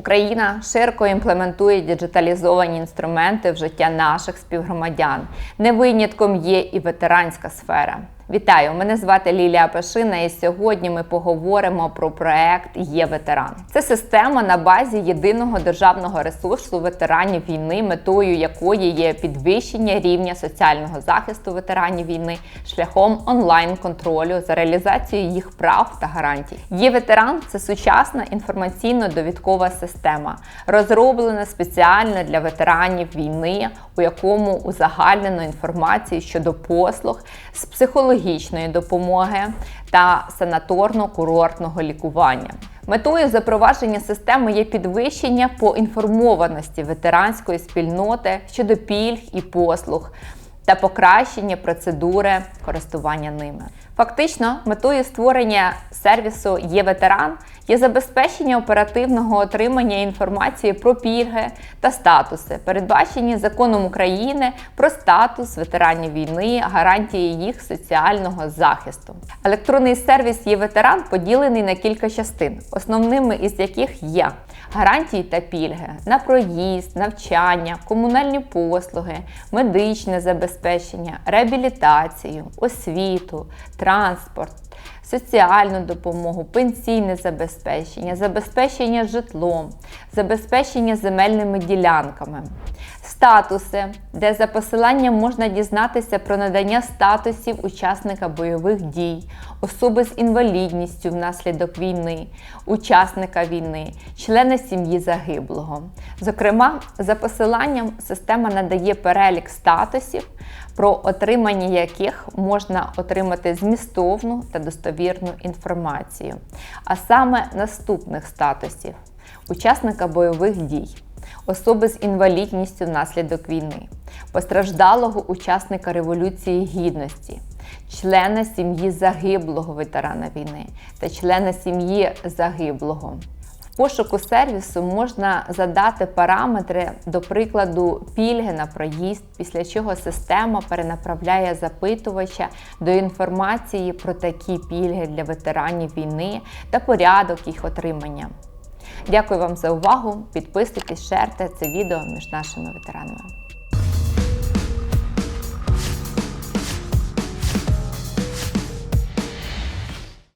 Україна широко імплементує діджиталізовані інструменти в життя наших співгромадян. Не винятком є і ветеранська сфера. Вітаю! Мене звати Лілія Пашина, і сьогодні ми поговоримо про проект Є ветеран. Це система на базі єдиного державного ресурсу ветеранів війни, метою якої є підвищення рівня соціального захисту ветеранів війни шляхом онлайн-контролю за реалізацією їх прав та гарантій. Є ветеран це сучасна інформаційно-довідкова система, розроблена спеціально для ветеранів війни, у якому узагальнено інформацію щодо послуг з психологічної допомоги та санаторно-курортного лікування. Метою запровадження системи є підвищення поінформованості ветеранської спільноти щодо пільг і послуг та покращення процедури користування ними. Фактично, метою створення сервісу є ветеран є забезпечення оперативного отримання інформації про пільги та статуси, передбачені законом України про статус ветеранів війни, гарантії їх соціального захисту. Електронний сервіс є ветеран поділений на кілька частин, основними із яких є гарантії та пільги на проїзд, навчання, комунальні послуги, медичне забезпечення, реабілітацію, освіту, транспорт. Соціальну допомогу, пенсійне забезпечення, забезпечення житлом, забезпечення земельними ділянками, статуси, де за посиланням можна дізнатися про надання статусів учасника бойових дій, особи з інвалідністю внаслідок війни, учасника війни, члена сім'ї загиблого. Зокрема, за посиланням система надає перелік статусів, про отримання яких можна отримати змістовну та достовірну інформацію, а саме наступних статусів: учасника бойових дій, особи з інвалідністю внаслідок війни, постраждалого учасника Революції Гідності, члена сім'ї загиблого ветерана війни та члена сім'ї загиблого. В пошуку сервісу можна задати параметри, до прикладу, пільги на проїзд, після чого система перенаправляє запитувача до інформації про такі пільги для ветеранів війни та порядок їх отримання. Дякую вам за увагу! Підписуйтесь, шерте це відео між нашими ветеранами.